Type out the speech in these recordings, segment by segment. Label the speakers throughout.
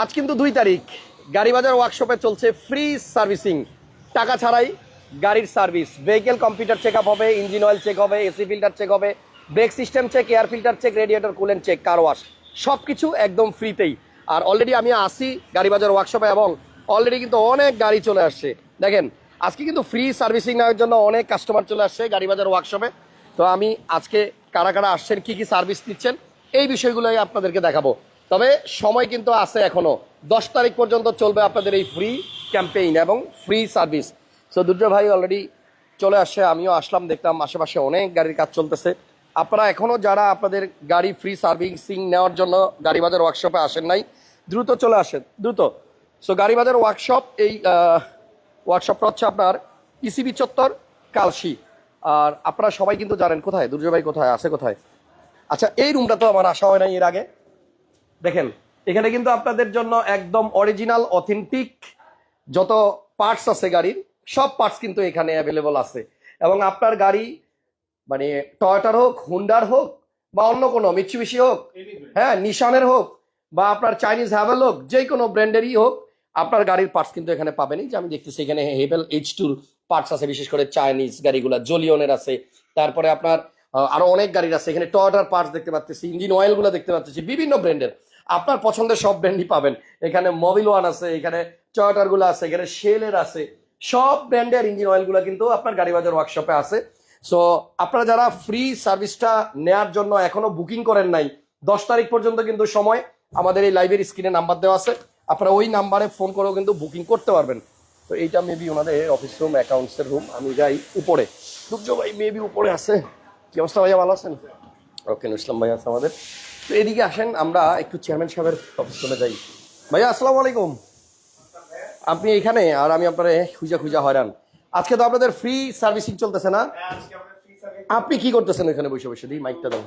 Speaker 1: আজ কিন্তু দুই তারিখ। গাড়ি বাজার ওয়ার্কশপে চলছে ফ্রি সার্ভিসিং টাকা ছাড়াই গাড়ির সার্ভিস ভেহিকেল কম্পিউটার চেক হবে ইঞ্জিন অয়েল চেক হবে এসি ফিল্টার চেক হবে brake system check air filter check radiator coolant check car wash সব কিছু একদম ফ্রিতেই আর অলরেডি আমি আসি গাড়ি বাজার ওয়ার্কশপে এবং অলরেডি কিন্তু অনেক গাড়ি চলে আসছে। দেখেন, আজকে কিন্তু ফ্রি সার্ভিসিং নেওয়ার জন্য অনেক কাস্টমার চলে আসছে গাড়ি বাজার ওয়ার্কশপে তো আমি আজকে কারা কারা আসছেন, কি কি সার্ভিস নিচ্ছেন, এই বিষয়গুলোই আপনাদেরকে দেখাবো। তবে সময় কিন্তু আছে এখনও। দশ তারিখ পর্যন্ত চলবে আপনাদের এই ফ্রি ক্যাম্পেইন এবং ফ্রি সার্ভিস সো দুর্য ভাই অলরেডি চলে আসে আমিও আসলাম, দেখলাম আশেপাশে অনেক গাড়ির কাজ চলতেছে। আপনারা এখনও যারা আপনাদের গাড়ি ফ্রি সার্ভিসিং নেওয়ার জন্য গাড়ি বাজার ওয়ার্কশপে আসেন নাই, দ্রুত চলে আসেন, দ্রুত। সো গাড়ি বাজার ওয়ার্কশপ এই ওয়ার্কশপটা হচ্ছে আপনার ইসিবি চত্বর, কালশি। আর আপনারা সবাই কিন্তু জানেন কোথায়? দুর্য ভাই কোথায়? আছে কোথায়? আচ্ছা এই রুমটা তো আমার আসা হয় নাই এর আগে। দেখেন এখানে কিন্তু আপনাদের জন্য একদম অরিজিনাল অথেন্টিক যত পার্টস আছে গাড়ির সব পার্টস কিন্তু এখানে অ্যাভেলেবল আছে। এবং আপনার গাড়ি মানে টয়টার হোক হুন্ডার হোক বা অন্য কোনো মিচুবিশি হোক হ্যাঁ নিশানের হোক বা আপনার চাইনিজ হ্যাভেল হোক যে কোনো ব্র্যান্ডেরই হোক আপনার গাড়ির পার্টস কিন্তু এখানে পাবেনই। যে আমি দেখতেছি এখানে হেভেল এইচ টুর পার্টস আছে বিশেষ করে চাইনিজ গাড়িগুলা জলিয়নের আছে। তারপরে আপনার আরও অনেক গাড়ির আছে। এখানে টয়টার পার্টস দেখতে পাচ্ছি ইঞ্জিন অয়েলগুলো দেখতে পাচ্ছি বিভিন্ন ব্র্যান্ডের আপনার পছন্দের সব ব্র্যান্ডই পাবেন। এখানে মবিল ওয়ান আছে, এখানে টয়টারগুলো আছে, এখানে শেলের আছে। সব ব্র্যান্ডের ইঞ্জিন অয়েলগুলো কিন্তু আপনার গাড়ি বাজার ওয়ার্কশপে আছে। সো আপনারা যারা ফ্রি সার্ভিসটা নেয়ার জন্য এখনও বুকিং করেন নাই, দশ তারিখ পর্যন্ত কিন্তু সময় আমাদের এই লাইভের স্ক্রিনে নাম্বার দেওয়া আছে। আপনারা ওই নাম্বারে ফোন করেও কিন্তু বুকিং করতে পারবেন। তো এইটা মেবি ওনাদের অফিস রুম অ্যাকাউন্টসের রুম আমি যাই উপরে। সূর্য ভাই মেবি উপরে আছে। কি অবস্থা ভাইয়া, ভালো আছেন? ওকে ইসলাম ভাই আছে আমাদের। তো এদিকে আসেন আমরা একটু চেয়ারম্যান সাহেবের অফিস চলে যাই। ভাইয়া আসসালামু আলাইকুম। আপনি এখানে আর আমি আপনার খুঁজা খুঁজা হয়রান। আজকে তো আপনাদের ফ্রি সার্ভিসিং চলতেছে না? আপনি কি করতেছেন এখানে বসে বসে? দিই মাইকটা দাও।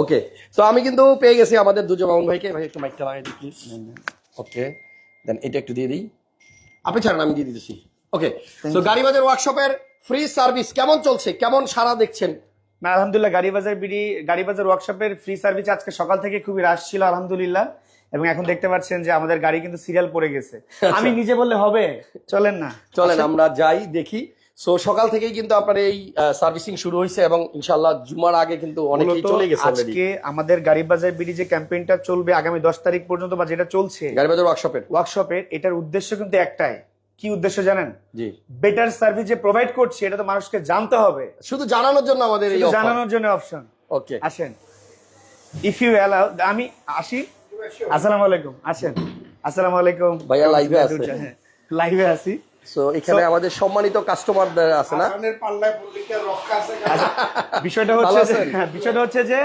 Speaker 1: ওকে তো আমি কিন্তু পেয়ে গেছি আমাদের দুজন মামুন ভাইকে। ভাই একটু মাইকটা লাগাই দিই প্লিজ ওকে দেন এটা একটু দিয়ে দিই। আপনি ছাড়েন আমি দিয়ে দিতেছি। ওকে তো গাড়ি বাজার ওয়ার্কশপের ফ্রি সার্ভিস কেমন চলছে? কেমন সারা দেখছেন?
Speaker 2: না আলহামদুলিল্লাহ গাড়ি বাজার বিডি গাড়ি বাজার ওয়ার্কশপের ফ্রি সার্ভিস আজকে সকাল থেকে খুবই রাশ ছিল আলহামদুলিল্লাহ। এবং এখন দেখতে পাচ্ছেন যে আমাদের গাড়ি কিন্তু সিরিয়াল পড়ে গেছে। আমি নিজে বললে হবে? চলেন না।
Speaker 1: চলেন আমরা যাই দেখি। সো সকাল থেকেই কিন্তু আপনার এই সার্ভিসিং শুরু হয়েছে এবং ইনশাল্লাহ জুমার আগে কিন্তু অনেকেই চলে গেছে।
Speaker 2: আজকে আমাদের গাড়ি বাজার বিডি যে ক্যাম্পেইনটা চলবে আগামী দশ তারিখ পর্যন্ত বা যেটা চলছে
Speaker 1: গাড়ি বাজার ওয়ার্কশপের
Speaker 2: ওয়ার্কশপের এটার উদ্দেশ্য কিন্তু একটাই। কি উদ্দেশ্য জানেন?
Speaker 1: জি।
Speaker 2: বেটার সার্ভিস যে প্রোভাইড করছে এটা তো মানুষকে জানতে হবে।
Speaker 1: শুধু জানানোর জন্য আমাদের এই
Speaker 2: জানানোর জন্য অপশন
Speaker 1: ওকে
Speaker 2: আসেন। ইফ ইউ অ্যালাউ আমি আসি? আসসালামু আলাইকুম। আসেন। আসসালামু আলাইকুম।
Speaker 1: ভাইয়া live এ আছে।
Speaker 2: লাইভে আছি।
Speaker 1: সো এখানে আমাদের সম্মানিত কাস্টমারদের আছে না?
Speaker 3: পাল্লায় রক্ষা আছে?
Speaker 2: আচ্ছা, বিষয়টা হচ্ছে যে হ্যাঁ, বিষয়টা হচ্ছে যে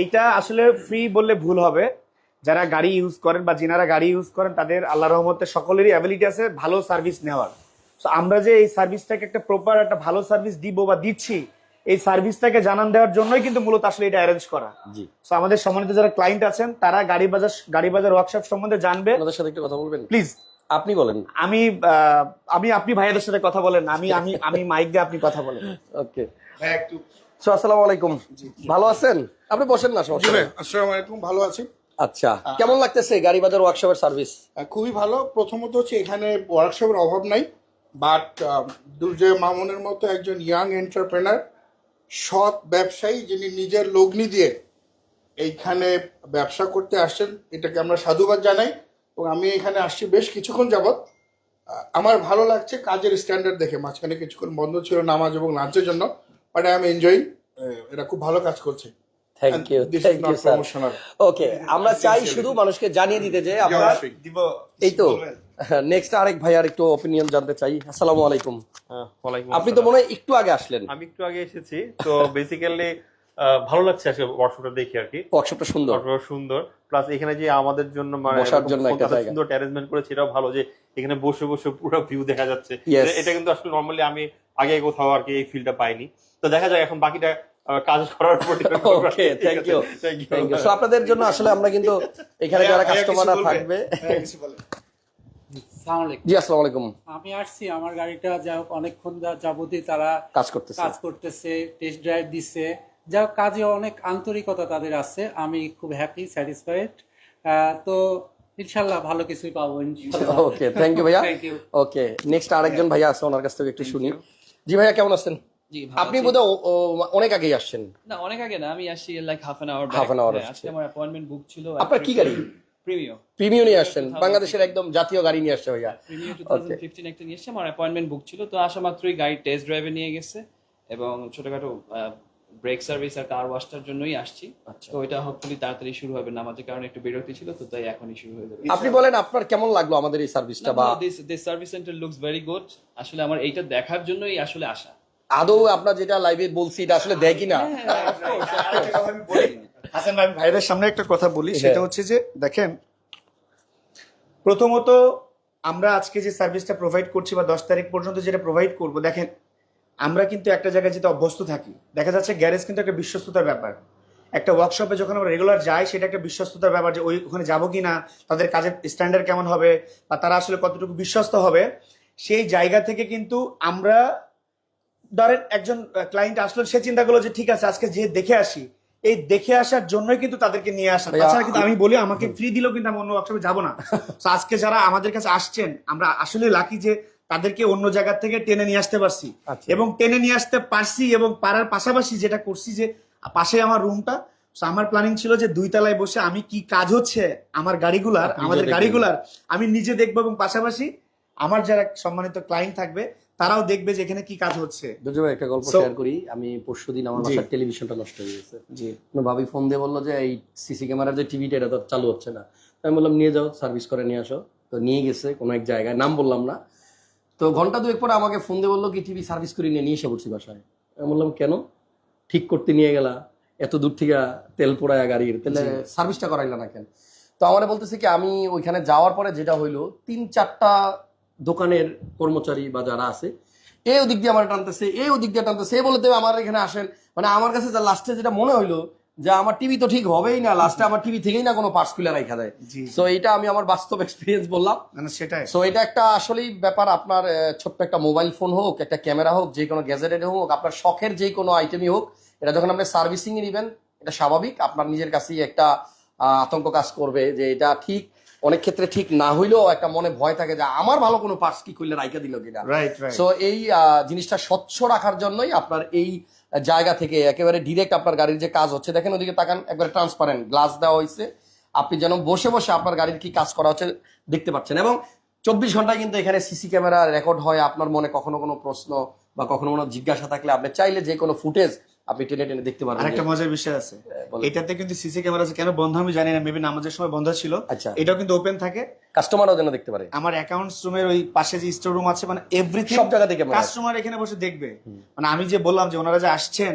Speaker 2: এইটা আসলে ফ্রি বললে ভুল হবে। যারা গাড়ি ইউজ করেন বা যিনারা গাড়ি ইউজ করেন তাদের আল্লাহ রহমতে সকলেরই অ্যাবিলিটি আছে ভালো সার্ভিস নেওয়ার। তো আমরা যে এই সার্ভিসটাকে একটা প্রপার একটা ভালো সার্ভিস দিব বা দিচ্ছি এই সার্ভিসটাকে জানান দেওয়ার জন্যই কিন্তু মূলত আসলে এটা অ্যারেঞ্জ করা।
Speaker 1: জি।
Speaker 2: তো আমাদের সম্মানিত যারা ক্লায়েন্ট আছেন তারা গাড়ি বাজার গাড়ি বাজার ওয়ার্কশপ সম্বন্ধে জানবে।
Speaker 1: আপনাদের সাথে একটু কথা বলবেন?
Speaker 2: প্লিজ
Speaker 1: আপনি বলেন।
Speaker 2: আমি আহ, আমি আপনি ভাইয়াদের সাথে কথা বলেন আমি আমি আমি মাইক দিয়ে আপনি কথা বলেন।
Speaker 1: ওকে।
Speaker 3: ভাই একটু
Speaker 1: আসসালামু আলাইকুম। ভালো আছেন? আপনি বসেন না সমস্যা।
Speaker 3: আসসালামু আলাইকুম ভালো আছি।
Speaker 1: আচ্ছা। কেমন লাগতেছে গাড়ি বাজার ওয়ার্কশপের সার্ভিস
Speaker 3: খুবই ভালো। প্রথমত হচ্ছে এখানে ওয়ার্কশপের অভাব নাই বাট দুর্জয় মামুনের মতো একজন ইয়াং এন্টারপ্রেনার সৎ ব্যবসায়ী যিনি নিজের লগ্নি দিয়ে এইখানে ব্যবসা করতে আসছেন এটাকে আমরা সাধুবাদ জানাই। এবং আমি এখানে আসছি বেশ কিছুক্ষণ যাবত আহ, আমার ভালো লাগছে কাজের স্ট্যান্ডার্ড দেখে মাঝখানে কিছুক্ষণ বন্ধ ছিল নামাজ এবং লাঞ্চের জন্য বাট আই এম এনজয়িং এটা খুব ভালো কাজ করছে।
Speaker 1: Thank you thank you sir okay আমরা চাই শুধু মানুষকে জানিয়ে দিতে যে আমরা। এই তো নেক্সট আরেক ভাইয়ার একটু অপিনিয়ন জানতে চাই। আসসালামু আলাইকুম। আপনি তো মনে হয় একটু আগে আসলেন।
Speaker 4: আমি একটু আগে এসেছি তো বেসিক্যালি ভালো লাগছে আজকে ওয়ার্কশপটা দেখি আর কি।
Speaker 1: ওয়ার্কশপটা সুন্দর।
Speaker 4: ওয়ার্কশপটা সুন্দর। প্লাস এখানে যে আমাদের জন্য মানে
Speaker 1: বসার জন্য একটা জায়গা।
Speaker 4: সুন্দর অ্যারেঞ্জমেন্ট করেছে এটাও ভালো যে এখানে বসে বসে পুরো ভিউ দেখা যাচ্ছে। এটা কিন্তু আসলে নর্মালি আমি আগে কোথাও আর কি এই ফিলটা পাইনি। তো দেখা যাক এখন বাকিটা কাজ করার
Speaker 1: okay thank you thank you so আপনাদের জন্য আসলে আমরা কিন্তু এখানে যারা কাস্টমাররা থাকবে। জি আসসালামু আলাইকুম
Speaker 5: আমি আসছি আমার গাড়িটা যা হোক অনেকক্ষণ যাবতীয় তারা
Speaker 1: কাজ করতেছে।
Speaker 5: কাজ করতেছে টেস্ট ড্রাইভ দিচ্ছে যা হোক, কাজে অনেক আন্তরিকতা তাদের আছে। আমি খুব হ্যাপি স্যাটিসফাইড আহ, তো ইনশাল্লাহ ভালো কিছুই পাবো ইনশাল্লাহ।
Speaker 1: ওকে থ্যাংক ইউ ভাইয়া। ওকে নেক্সট আরেকজন ভাইয়া। আছে ওনার কাছ থেকে একটু শুনি। জি ভাইয়া কেমন আছেন? আপনি। বোধহয় ও- অনেক আগেই আসছেন।
Speaker 6: না অনেক আগে না আমি আসছি like half an hour
Speaker 1: an hour আসছে।
Speaker 6: আজকে আমার অ্যাপয়েন্টমেন্ট বুক ছিল
Speaker 1: আপনার কি গাড়ি?
Speaker 6: প্রিমিয়াম
Speaker 1: প্রিমিও নিয়ে আসছেন। বাংলাদেশের একদম জাতীয় গাড়ি নিয়ে আসছে ভাইয়া।
Speaker 6: প্রিমিয়াম 2015 একটা নিয়ে এসেছে আমার অ্যাপয়েন্টমেন্ট বুক ছিল। তো আসা মাত্রই গাড়ি টেস্ট ড্রাইভে নিয়ে গেছে এবং ছোটখাটো ব্রেক সার্ভিস আর কার ওয়াশটার জন্যই আসছি।
Speaker 1: আচ্ছা।
Speaker 6: তো ওইটা হোপফুলি তাড়াতাড়ি শুরু হবে। নামাজের কারণে একটু বিরতি ছিল তো তাই এখনই শুরু হয়ে যাবে।
Speaker 1: আপনি বলেন আপনার কেমন লাগল আমাদের এই সার্ভিসটা বা
Speaker 6: this this service centre looks very good আসলে আমার এইটা দেখার জন্যই আসলে আসা।
Speaker 1: আদৌ আপনার যেটা লাইভে বলছি এটা আসলে দেয় কিনা?
Speaker 2: হাসান ভাই ভাইদের সামনে একটা কথা বলি সেটা
Speaker 1: হ্যাঁ।
Speaker 2: হচ্ছে যে দেখেন প্রথমত আমরা আজকে যে সার্ভিসটা প্রোভাইড করছি বা দশ তারিখ পর্যন্ত যেটা প্রোভাইড করব দেখেন আমরা কিন্তু একটা জায়গায় যেতে অভ্যস্ত থাকি। দেখা যাচ্ছে গ্যারেজ কিন্তু একটা বিশ্বস্ততার ব্যাপার। একটা ওয়ার্কশপে যখন আমরা রেগুলার যাই সেটা একটা বিশ্বস্ততার ব্যাপার যে ওই ওখানে যাব কি না তাদের কাজের স্ট্যান্ডার্ড কেমন হবে বা তারা আসলে কতটুকু বিশ্বস্ত হবে সেই জায়গা থেকে কিন্তু আমরা ধরেন একজন ক্লায়েন্ট আসলো সে চিন্তা করল যে ঠিক আছে আজকে যে দেখে আসি। এই দেখে আসার জন্যই কিন্তু তাদেরকে নিয়ে আসা। তাছাড়া কিন্তু আমি বলি আমাকে ফ্রি দিলেও কিন্তু আমি অন্য ওয়ার্কশপে যাব না। আজকে যারা আমাদের কাছে আসছেন আমরা আসলে লাকি যে তাদেরকে অন্য জায়গা থেকে টেনে নিয়ে আসতে পারছি।
Speaker 1: আচ্ছা।
Speaker 2: এবং টেনে নিয়ে আসতে পারছি এবং পারার পাশাপাশি যেটা করছি যে পাশে আমার রুমটা আমার প্ল্যানিং ছিল যে দুই তলায় বসে আমি কি কাজ হচ্ছে আমার গাড়িগুলার আমাদের গাড়িগুলার আমি নিজে দেখব এবং পাশাপাশি আমার যারা সম্মানিত ক্লায়েন্ট থাকবে তারাও দেখবে যে এখানে কি কাজ হচ্ছে।
Speaker 1: ভাই একটা গল্প
Speaker 2: So-
Speaker 1: শেয়ার করি। আমি পরশু দিন আমার
Speaker 2: জি।
Speaker 1: বাসার টেলিভিশনটা নষ্ট হয়ে গেছে।
Speaker 2: জি।
Speaker 1: কোনো ভাবি ফোন দিয়ে বলল যে এই সিসি ক্যামেরার যে টিভিটা এটা তো চালু হচ্ছে না। আমি বললাম নিয়ে যাও সার্ভিস করে নিয়ে আসো। তো নিয়ে গেছে কোনো এক জায়গায় নাম বললাম না। তো ঘণ্টা দুয়েক পরে আমাকে ফোন দিয়ে বলল কি টিভি সার্ভিস করে নিয়ে নিয়ে এসে পড়ছি বাসায়। আমি বললাম কেন? ঠিক করতে নিয়ে গেলা। এত দূর থেকে তেল পোড়ায় গাড়ির তাহলে সার্ভিসটা করাইলা না কেন? তো আমার বলতেছে কি আমি ওইখানে যাওয়ার পরে যেটা হইল তিন চারটা দোকানের কর্মচারী বা যারা আছে এই ওদিক দিয়ে আমার টানতেছে এই ওদিক দিয়ে টানতেছে বলে দেবে আমার এখানে আসেন। মানে আমার কাছে যা লাস্টে যেটা মনে হইল যে আমার টিভি তো ঠিক হবেই না লাস্টে আমার টিভি থেকেই না কোনো পার্টস খুলে রাখা দেয়। সো এটা আমি আমার বাস্তব এক্সপিরিয়েন্স বললাম।
Speaker 2: মানে সেটাই।
Speaker 1: সো এটা একটা আসলেই ব্যাপার আপনার ছোট্ট একটা মোবাইল ফোন হোক একটা ক্যামেরা হোক যে কোনো গ্যাজেটেড হোক আপনার শখের যে কোনো আইটেমই হোক এটা যখন আপনি সার্ভিসিং এ নেবেন এটা স্বাভাবিক আপনার নিজের কাছেই একটা আতঙ্ক কাজ করবে যে এটা ঠিক অনেক ক্ষেত্রে ঠিক না হইলেও একটা মনে ভয় থাকে যে আমার ভালো কোনো পার্স কি খুললে রাইকা দিল কিনা। সো এই জিনিসটা স্বচ্ছ রাখার জন্যই আপনার এই জায়গা থেকে একেবারে ডিরেক্ট আপনার গাড়ির যে কাজ হচ্ছে দেখেন ওদিকে তাকান একবারে ট্রান্সপারেন্ট গ্লাস দেওয়া হয়েছে আপনি যেন বসে বসে আপনার গাড়ির কি কাজ করা হচ্ছে দেখতে পাচ্ছেন এবং চব্বিশ ঘন্টায় কিন্তু এখানে সিসি ক্যামেরা রেকর্ড হয় আপনার মনে কখনো কোনো প্রশ্ন বা কখনো কোনো জিজ্ঞাসা থাকলে আপনি চাইলে যে কোনো ফুটেজ আপনি টেনে টেনে দেখতে পারবেন।
Speaker 2: আরেকটা মজার বিষয় আছে। এটাতে কিন্তু সিসি ক্যামেরা আছে। কেন বন্ধ আমি জানি না। মেবি নামাজের সময় বন্ধ ছিল।
Speaker 1: আচ্ছা।
Speaker 2: এটাও কিন্তু ওপেন থাকে।
Speaker 1: কাস্টমারও যেন দেখতে পারে।
Speaker 2: আমার অ্যাকাউন্টস রুমের ওই পাশে যে স্টোর রুম আছে মানে এভরিথিং
Speaker 1: সব জায়গা থেকে
Speaker 2: কাস্টমার এখানে বসে দেখবে। মানে আমি যে বললাম যে ওনারা যে আসছেন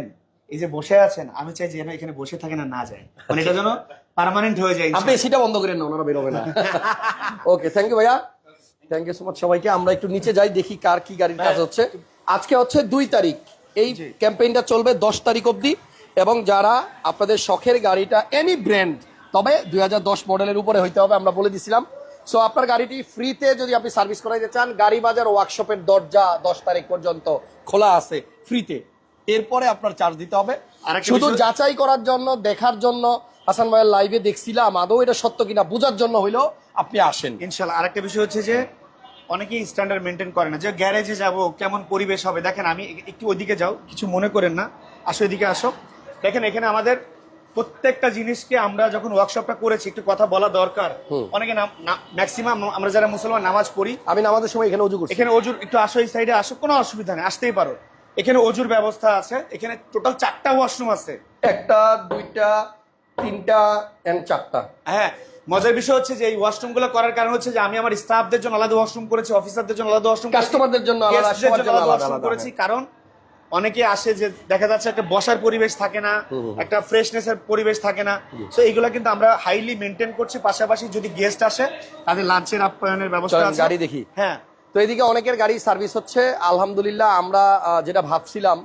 Speaker 2: এই যে বসে আছেন আমি চাই যে যেন এখানে বসে থাকে না না যায়। মানে এটা যেন পার্মানেন্ট হয়ে যায়
Speaker 1: আপনি এসিটা বন্ধ করেন না ওনারা বেরোবে না। ওকে থ্যাংক ইউ ভাইয়া। থ্যাংক ইউ সো মাচ সবাইকে। আমরা একটু নিচে যাই দেখি কার কি গাড়ির কাজ হচ্ছে। আজকে হচ্ছে দুই তারিখ। এই ক্যাম্পেইনটা চলবে দশ তারিখ অবধি এবং যারা আপনাদের শখের গাড়িটা এনি ব্র্যান্ড তবে দু হাজার দশ মডেলের উপরে হইতে হবে আমরা বলে দিছিলাম। সো আপনার গাড়িটি ফ্রিতে যদি আপনি সার্ভিস করাইতে চান গাড়ি বাজার ওয়ার্কশপের দরজা দশ তারিখ পর্যন্ত খোলা আছে ফ্রিতে এরপরে আপনার চার্জ দিতে হবে। শুধু যাচাই করার জন্য দেখার জন্য হাসান ভাইয়ের লাইভে দেখছিলাম আদৌ এটা সত্য কিনা বোঝার জন্য হইলেও আপনি আসেন।
Speaker 2: ইনশাল্লাহ আরেকটা বিষয় হচ্ছে যে অনেকেই স্ট্যান্ডার্ড মেনটেন করে না। যে গ্যারেজে যাব কেমন পরিবেশ হবে? দেখেন আমি একটু ওইদিকে যাও কিছু মনে করেন না। আসো এদিকে আসো। দেখেন এখানে আমাদের প্রত্যেকটা জিনিসকে আমরা যখন ওয়ার্কশপটা করেছি একটু কথা বলা দরকার। অনেকে ম্যাক্সিমাম আমরা যারা মুসলমান নামাজ পড়ি।
Speaker 1: আমি নামাজের সময় এখানে করছি।
Speaker 2: এখানে অজুর একটু আসো এই সাইডে আসো কোনো অসুবিধা নেই আসতেই পারো। এখানে অজুর ব্যবস্থা আছে। এখানে টোটাল চারটা ওয়াশরুম আছে।
Speaker 1: একটা দুইটা তিনটা এন্ড চারটা।
Speaker 2: হ্যাঁ মজার বিষয় হচ্ছে যে এই ওয়াশরুমগুলো করার কারণ হচ্ছে যে আমি আমার স্টাফদের জন্য আলাদা ওয়াশরুম করেছি অফিসারদের জন্য আলাদা ওয়াশরুম
Speaker 1: কাস্টমারদের জন্য আলাদা
Speaker 2: করেছি। কারণ অনেকে আসে যে দেখা যাচ্ছে একটা বসার পরিবেশ থাকে না একটা ফ্রেশনেস এর পরিবেশ থাকে না। তো এইগুলা কিন্তু আমরা হাইলি মেনটেন করছি। পাশাপাশি যদি গেস্ট আসে তাদের লাঞ্চের আপ্যায়নের ব্যবস্থা আছে।
Speaker 1: গাড়ি দেখি।
Speaker 2: হ্যাঁ।
Speaker 1: তো এদিকে অনেকের গাড়ি সার্ভিস হচ্ছে। আলহামদুলিল্লাহ আমরা যেটা ভাবছিলাম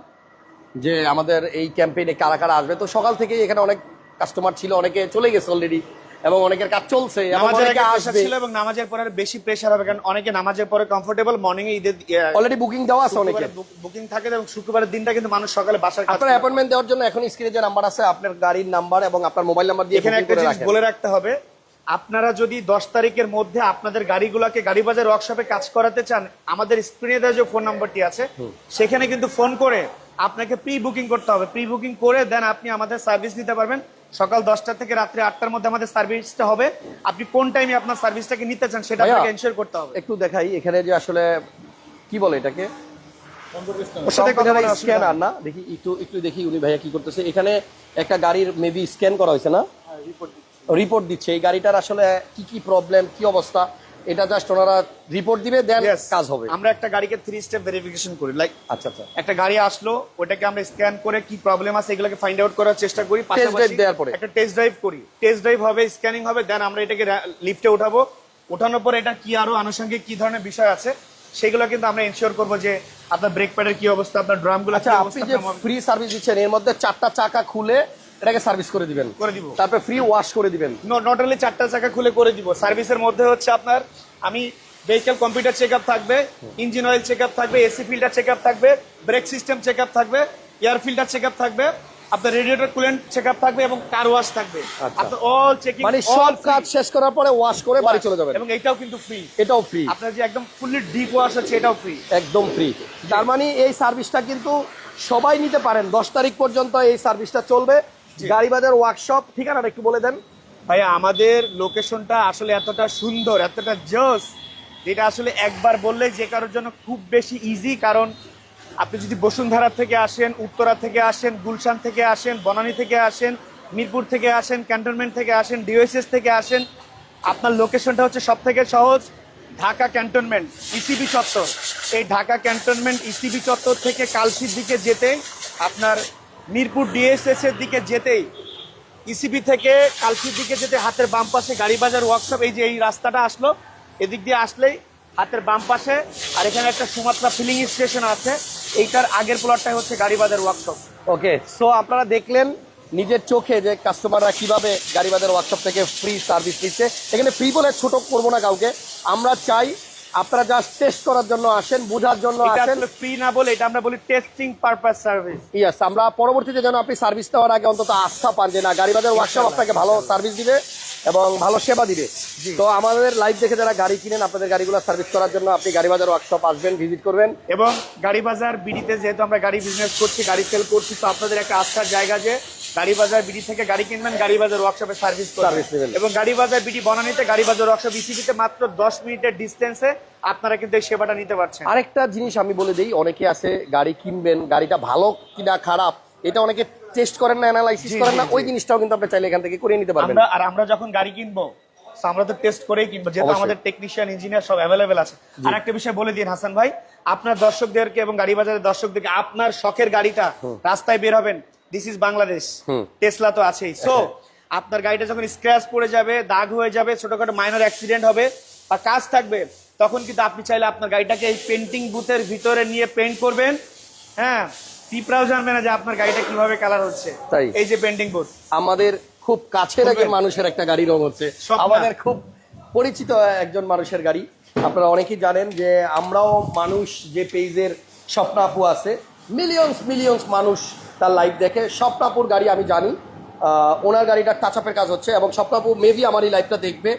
Speaker 1: যে আমাদের এই ক্যাম্পেইনে কারা কারা আসবে তো সকাল থেকেই এখানে অনেক কাস্টমার ছিল অনেকে চলে গেছে অলরেডি এবং অনেকের কাজ চলছে এবং
Speaker 2: নামাজের আগে প্রেশার ছিল এবং নামাজের পরে বেশি প্রেশার হবে কারণ অনেকে নামাজের পরে কমফোর্টেবল মর্নিং এ ঈদের
Speaker 1: অলরেডি বুকিং দেওয়া আছে অনেকে
Speaker 2: বুকিং থাকে এবং শুক্রবারের দিনটা কিন্তু মানুষ সকালে বাসার
Speaker 1: আপনার অ্যাপয়েন্টমেন্ট দেওয়ার জন্য এখন স্ক্রিনে যে নাম্বার আছে আপনার গাড়ির নাম্বার এবং আপনার মোবাইল নাম্বার দিয়ে
Speaker 2: এখানে একটা জিনিস বলে রাখতে হবে আপনারা যদি দশ তারিখের মধ্যে আপনাদের গাড়িগুলোকে গাড়ি বাজার ওয়ার্কশপে কাজ করাতে চান আমাদের স্ক্রিনে দেওয়া যে ফোন নাম্বারটি আছে সেখানে কিন্তু ফোন করে আপনাকে প্রি বুকিং করতে হবে। প্রি বুকিং করে দেন আপনি আমাদের সার্ভিস নিতে পারবেন। সকাল দশটা থেকে রাত্রি আটটার মধ্যে আমাদের সার্ভিসটা হবে। আপনি কোন টাইমে আপনার সার্ভিসটাকে নিতে চান সেটা আপনাকে এনশিওর করতে হবে।
Speaker 1: একটু দেখাই এখানে যে আসলে কি বলে এটাকে? স্ক্যানার না? দেখি একটু একটু দেখি উনি ভাইয়া কি করতেছে। এখানে একটা গাড়ির মেবি স্ক্যান করা হয়েছে না? রিপোর্ট দিচ্ছে। এই গাড়িটার আসলে কি কি প্রবলেম কি অবস্থা? এটা জাস্ট ওনারা রিপোর্ট দিবে দেন কাজ হবে।
Speaker 2: আমরা একটা গাড়িকে থ্রি স্টেপ ভেরিফিকেশন করি লাইক
Speaker 1: আচ্ছা আচ্ছা।
Speaker 2: একটা গাড়ি আসলো ওটাকে আমরা স্ক্যান করে কি প্রবলেম আছে এগুলোকে ফাইন্ড আউট করার চেষ্টা করি
Speaker 1: drive দেওয়ার পরে।
Speaker 2: একটা টেস্ট ড্রাইভ করি। টেস্ট ড্রাইভ হবে স্ক্যানিং হবে দেন আমরা এটাকে লিফটে উঠাবো। ওঠানোর পরে এটা কি আরও আনুষঙ্গিক কি ধরনের বিষয় আছে সেগুলো কিন্তু আমরা এনশিওর করব যে আপনার ব্রেক প্যাডের কি অবস্থা আপনার ড্রামগুলো
Speaker 1: আচ্ছা আপনি যে ফ্রি সার্ভিস দিচ্ছেন এর মধ্যে চারটা চাকা খুলে এটাকে সার্ভিস করে দিবেন।
Speaker 2: করে দিব।
Speaker 1: তারপরে ফ্রি ওয়াশ করে দিবেন।
Speaker 2: নট অনলি চারটা চাকা খুলে করে দিব। সার্ভিসের মধ্যে হচ্ছে আপনার আমি ভেহিকেল কম্পিউটার চেক থাকবে ইঞ্জিন অয়েল চেক থাকবে এসি ফিল্টার চেক থাকবে ব্রেক সিস্টেম চেক থাকবে এয়ার ফিল্টার চেক থাকবে আপনার রেডিয়েটর কুলেন্ট চেক থাকবে এবং কার ওয়াশ থাকবে।
Speaker 1: আচ্ছা।
Speaker 2: আপনার অল চেকিং
Speaker 1: মানে সব কাজ শেষ করার পরে ওয়াশ করে বাড়ি চলে যাবেন।
Speaker 2: এবং এটাও কিন্তু ফ্রি
Speaker 1: এটাও ফ্রি
Speaker 2: আপনার যে একদম ফুললি ডিপ ওয়াশ আছে এটাও ফ্রি
Speaker 1: একদম ফ্রি তার মানে এই সার্ভিসটা কিন্তু সবাই নিতে পারেন। দশ তারিখ পর্যন্ত এই সার্ভিসটা চলবে। গাড়ি বাজার ওয়ার্কশপ ঠিকানাটা একটু বলে দেন।
Speaker 2: ভাইয়া আমাদের লোকেশনটা আসলে এতটা সুন্দর এতটা জোস যেটা আসলে একবার বললে যে কারোর জন্য খুব বেশি ইজি কারণ আপনি যদি বসুন্ধরা থেকে আসেন উত্তরা থেকে আসেন গুলশান থেকে আসেন বনানী থেকে আসেন মিরপুর থেকে আসেন ক্যান্টনমেন্ট থেকে আসেন ডিওএসএস থেকে আসেন আপনার লোকেশনটা হচ্ছে সব থেকে সহজ ঢাকা ক্যান্টনমেন্ট ইসিবি চত্বর। এই ঢাকা ক্যান্টনমেন্ট ইসিবি চত্বর থেকে কালশির দিকে যেতে আপনার মিরপুর ডিএসএস এর দিকে যেতেই ইসিবি থেকে কালকির দিকে যেতে হাতের বাম পাশে গাড়ি বাজার ওয়ার্কশপ এই যে এই রাস্তাটা আসলো, এদিক দিয়ে আসলেই হাতের বাম পাশে আর এখানে একটা সুমাত্রা ফিলিং স্টেশন আছে, এইটার আগের প্লটটাই হচ্ছে গাড়ি বাজার ওয়ার্কশপ
Speaker 1: ওকে সো আপনারা দেখলেন নিজের চোখে যে কাস্টমাররা কীভাবে গাড়ি বাজার ওয়ার্কশপ থেকে ফ্রি সার্ভিস নিচ্ছে। এখানে ফ্রি বলে ছোট করব না কাউকে। আমরা চাই আপনারা জাস্ট টেস্ট করার জন্য আসেন বোঝার জন্য আসেন।
Speaker 2: ফ্রি না বলে এটা আমরা বলি টেস্টিং পারপাস সার্ভিস
Speaker 1: ইয়াস আমরা পরবর্তীতে যেন আপনি সার্ভিস দেওয়ার আগে অন্তত আস্থা পান যে না গাড়ি বাজার ওয়ার্কশপ আপনাকে ভালো সার্ভিস দিবে এবং ভালো সেবা দিবে। তো আমাদের লাইভ দেখে যারা গাড়ি কিনেন আপনাদের গাড়িগুলো সার্ভিস করার জন্য আপনি গাড়ি বাজার ওয়ার্কশপ আসবেন ভিজিট করবেন।
Speaker 2: এবং গাড়ি বাজার বিডিতে যেহেতু আমরা গাড়ি বিজনেস করছি গাড়ি সেল করছি তো আপনাদের একটা আস্থার জায়গা যে গাড়ি বাজার বিডি থেকে গাড়ি কিনবেন গাড়ি বাজার ওয়ার্কশপে সার্ভিস এবং গাড়ি বাজার বিডি বনানীতে গাড়ি বাজার ওয়ার্কশপ ইসিবিতে মাত্র দশ মিনিটের ডিস্টেন্সে আপনারা কিন্তু এই সেবাটা নিতে পারছেন।
Speaker 1: আরেকটা জিনিস আমি বলে দিই অনেকে আছে গাড়ি কিনবেন গাড়িটা ভালো কিনা খারাপ এটা অনেকে টেস্ট করেন না অ্যানালাইসিস করেন না ওই জিনিসটাও কিন্তু আপনি চাইলে এখান থেকে করে নিতে পারবেন।
Speaker 2: আর আমরা যখন গাড়ি কিনবো আমরা তো টেস্ট করেই কিনবো যেহেতু আমাদের টেকনিশিয়ান ইঞ্জিনিয়ার সব অ্যাভেলেবেল আছে। আর একটা বিষয় বলে দিন হাসান ভাই আপনার দর্শকদেরকে এবং গাড়ি বাজারের দর্শকদেরকে আপনার শখের গাড়িটা রাস্তায় বের হবেন দিস ইজ বাংলাদেশ টেসলা তো আছেই। সো আপনার গাড়িটা যখন স্ক্র্যাচ পড়ে যাবে দাগ হয়ে যাবে ছোটখাটো মাইনর অ্যাক্সিডেন্ট হবে বা কাজ থাকবে তখন কিন্তু আপনি চাইলে আপনার গাড়িটাকে এই পেন্টিং বুথের ভিতরে নিয়ে পেন্ট করবেন। হ্যাঁ পিঁপড়াও জানবে না যে আপনার গাড়িটা কীভাবে কালার হচ্ছে?
Speaker 1: তাই।
Speaker 2: এই যে পেন্টিং বুথ
Speaker 1: আমাদের খুব কাছের একজন মানুষের একটা গাড়ি রং হচ্ছে। আমাদের খুব পরিচিত একজন মানুষের গাড়ি। আপনারা অনেকেই জানেন যে আমরাও মানুষ যে পেজের স্বপ্নাপু আছে মিলিয়নস মিলিয়নস মানুষ তার লাইভ দেখে। স্বপ্নাপুর গাড়ি আমি জানি। ওনার গাড়িটা টাচ আপের কাজ হচ্ছে এবং স্বপ্নাপু মেবি আমার এই লাইভটা দেখবে।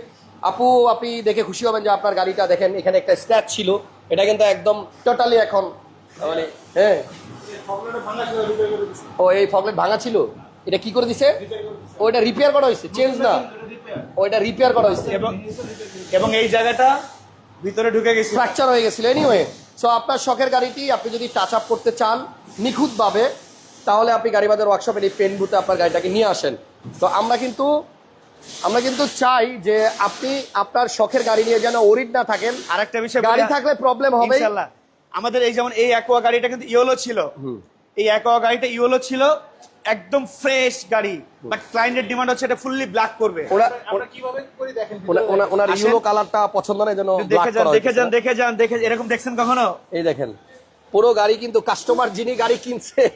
Speaker 1: আপু আপনি দেখে খুশি হবেন যে আপনার গাড়িটা দেখেন এখানে একটা স্ক্র্যাচ ছিল। এটা কিন্তু একদম টোটালি এখন মানে হ্যাঁ। ও এই ফকলেট ভাঙা ছিল? এটা কি করে দিছে? ওইটা রিপেয়ার করা হয়েছে। চেঞ্জ না। ওইটা রিপেয়ার করা হয়েছে।
Speaker 2: এবং এবং এই জায়গাটা ভিতরে ঢুকে গেছে।
Speaker 1: ফ্র্যাকচার হয়ে গেছিল এনিওয়ে সো আপনার শখের গাড়িটি আপনি যদি টাচ আপ করতে চান নিখুঁতভাবে তাহলে আপনি গাড়ি বাজার ওয়ার্কশপের এই পেন বুথে আপনার গাড়িটাকে নিয়ে আসেন। তো আমরা কিন্তু আমরা কিন্তু চাই যে আপনি আপনার শখের গাড়ি নিয়ে যেন ওরিড না থাকেন।
Speaker 2: আরেকটা বিষয়
Speaker 1: গাড়ি থাকলে প্রবলেম হবে
Speaker 2: ইনশাআল্লাহ। আমাদের এই যেমন এই অ্যাকোয়া গাড়িটা কিন্তু ইয়োলো ছিল। এই অ্যাকোয়া গাড়িটা ইয়োলো ছিল একদম ফ্রেশ গাড়ি। বাট ক্লায়েন্টের ডিমান্ড হচ্ছে এটা ফুললি ব্ল্যাক করবে।
Speaker 1: ওরা
Speaker 3: আমরা কীভাবে করি দেখেন
Speaker 1: ওনা- ওনা- ওনার ইয়েলো কালারটা পছন্দ না যেন
Speaker 2: দেখে যান দেখে যান দেখে যান দেখে এরকম দেখছেন কখনো?
Speaker 1: এই দেখেন পুরো গাড়ি কিন্তু কাস্টমার যিনি গাড়ি কিনছে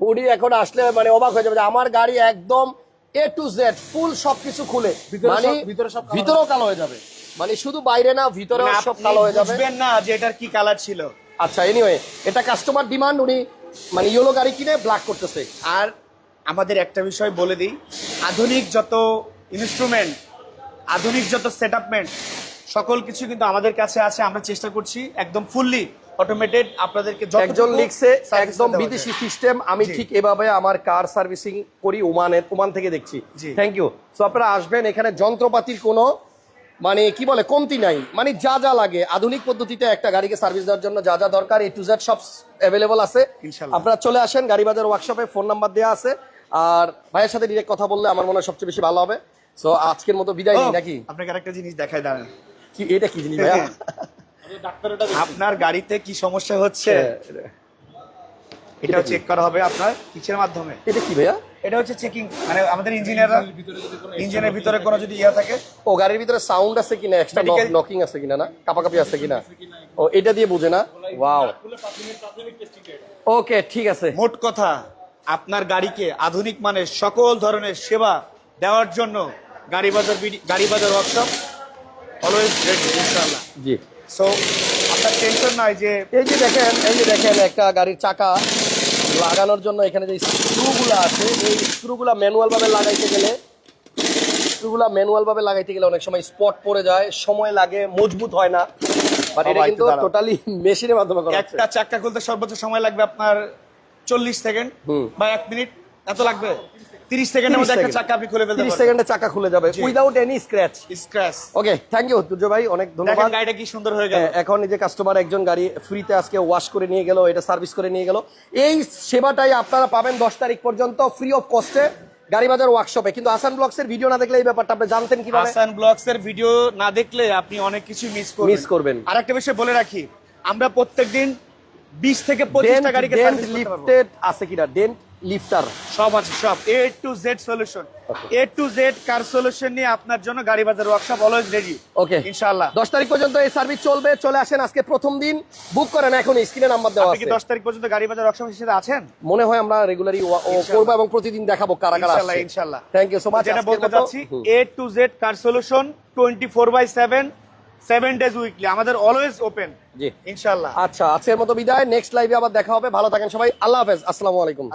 Speaker 1: উনি এখন আসলে মানে অবাক হয়ে যাবে যে আমার গাড়ি একদম এ টু জেড ফুল সবকিছু খুলে।
Speaker 3: ভিতরে
Speaker 1: মানে
Speaker 3: ভিতরে সব
Speaker 1: ভিতরেও কালো হয়ে যাবে। মানে শুধু বাইরে না ভিতরেও
Speaker 2: মানে
Speaker 1: সব কালো হয়ে যাবে।
Speaker 2: বুঝবেন না যে এটার কি কালার ছিল।
Speaker 1: আচ্ছা এনিওয়ে এটা কাস্টমার ডিমান্ড উনি মানে ইয়েলো গাড়ি কিনে ব্ল্যাক করতেছে।
Speaker 2: আর আমাদের একটা বিষয় বলে দিই আধুনিক যত ইনস্ট্রুমেন্ট আধুনিক যত সেটআপমেন্ট সকল কিছু কিন্তু আমাদের কাছে আছে আমরা চেষ্টা করছি একদম ফুললি অটোমেটেড আপনাদেরকে
Speaker 1: একজন লিখছে একদম বিদেশি সিস্টেম আমি ঠিক এভাবে আমার কার সার্ভিসিং করি ওমানের ওমান থেকে দেখছি। থ্যাংক ইউ সো আপনারা আসবেন এখানে যন্ত্রপাতির কোনো মানে কি বলে কমতি নাই। মানে যা যা লাগে আধুনিক পদ্ধতিতে একটা গাড়িকে সার্ভিস দেওয়ার জন্য যা যা দরকার এ টু জেড সব অ্যাভেলেবল আছে। আপনারা চলে আসেন গাড়ি বাজার ওয়ার্কশপে ফোন নাম্বার দেওয়া আছে। আর ভাইয়ের সাথে ডিরেক্ট কথা বললে আমার মনে হয় সবচেয়ে বেশি ভালো হবে। সো আজকের মতো বিদায় নাকি?
Speaker 2: আপনাকে আরেকটা জিনিস দেখায় দাঁড়ান।
Speaker 1: কি এটা কি জিনিস ভাইয়া?
Speaker 2: আপনার গাড়িতে কি সমস্যা হচ্ছে? এটাও চেক করা হবে আপনার কিসের মাধ্যমে?
Speaker 1: এটা কি ভাইয়া?
Speaker 2: এটা হচ্ছে চেকিং মানে আমাদের ইঞ্জিনিয়াররা ইঞ্জিনের ভিতরে কোনো যদি ইয়া থাকে।
Speaker 1: ও গাড়ির ভিতরে সাউন্ড আছে কিনা এক্সট্রা নকিং আছে কিনা না? কাপাকাপি আছে কিনা? ও এটা দিয়ে বুঝে না? ওয়াও ওকে ঠিক আছে।
Speaker 2: মোট কথা আপনার গাড়িকে আধুনিক মানের সকল ধরনের সেবা দেওয়ার জন্য গাড়ি বাজার বিডি- গাড়ি বাজার ওয়ার্কশপ অলওয়েজ রেডি ইনশাআল্লাহ।
Speaker 1: জি।
Speaker 2: সো আপনার টেনশন নয় যে
Speaker 1: এই যে দেখেন এই যে দেখেন একটা গাড়ির চাকা লাগানোর জন্য এখানে যে স্ক্রুগুলো আছে এই স্ক্রুগুলা ম্যানুয়াল ভাবে লাগাইতে গেলে স্ক্রুগুলা ম্যানুয়াল ভাবে লাগাইতে গেলে অনেক সময় স্পট পড়ে যায় সময় লাগে মজবুত হয় না। বাট এটা কিন্তু টোটালি মেশিনের মাধ্যমে করা
Speaker 2: একটা চাক্কা খুলতে সর্বোচ্চ সময় লাগবে আপনার চল্লিশ সেকেন্ড। বা এক মিনিট। এত লাগবে? তিরিশ সেকেন্ডের মধ্যে একটা চাক্কা আপনি খুলে ফেলতে
Speaker 1: 30 সেকেন্ডে চাকা খুলে যাবে। Without any scratch
Speaker 2: scratch
Speaker 1: okay thank you Durjoy ভাই অনেক
Speaker 2: দেখেন
Speaker 1: ধন্যবাদ।
Speaker 2: গাড়িটা কি সুন্দর হয়ে গেল।
Speaker 1: এখন এই যে কাস্টমার একজন গাড়ি ফ্রিতে আজকে ওয়াশ করে নিয়ে গেল এটা সার্ভিস করে নিয়ে গেল। এই সেবাটাই আপনারা পাবেন দশ তারিখ পর্যন্ত ফ্রি অফ কস্টে গাড়ি বাজার ওয়ার্কশপে কিন্তু আসান ব্লগস এর ভিডিও না দেখলে এই ব্যাপারটা আপনি জানতেন কীভাবে?
Speaker 2: হাসান ব্লগস এর ভিডিও না দেখলে আপনি অনেক কিছু মিস করবেন।
Speaker 1: Miss করবেন।
Speaker 2: আর একটা বিষয় বলে রাখি আমরা প্রত্যেকদিন বিশ থেকে পঁচিশটা গাড়িকে সার্ভিস করতে পারব।
Speaker 1: লিফটেড আছে কিনা? ডেন্ট লিফটার
Speaker 2: সব আছে সব। A to Z solution A to Z car solution নিয়ে আপনার জন্য গাড়ি বাজার ওয়ার্কশপ অলওয়েজ রেডি
Speaker 1: ওকে
Speaker 2: ইনশাআল্লাহ।
Speaker 1: দশ তারিখ পর্যন্ত এই সার্ভিস চলবে চলে আসেন আজকে প্রথম দিন। বুক করেন এখন স্ক্রিনে নাম্বার দেওয়া আছে
Speaker 2: আপনি কি
Speaker 1: আছে।
Speaker 2: দশ তারিখ পর্যন্ত গাড়ি বাজার ওয়ার্কশপ হিসেবে আছেন?
Speaker 1: মনে হয় আমরা রেগুলারই। করব এবং প্রতিদিন দেখাবো কারা কারা
Speaker 2: ইনশাআল্লাহ ইনশাআল্লাহ।
Speaker 1: থ্যাংক ইউ সো মাচ
Speaker 2: যেটা বলতে চাচ্ছি A to Z car solution twenty four by seven seven days weekly আমাদের অলওয়েজ ওপেন
Speaker 1: জি।
Speaker 2: ইনশাআল্লাহ।
Speaker 1: আচ্ছা আজকের মতো বিদায়। নেক্সট লাইভে আবার দেখা হবে। ভালো থাকেন সবাই। আল্লাহ হাফেজ। আসসালামু আলাইকুম।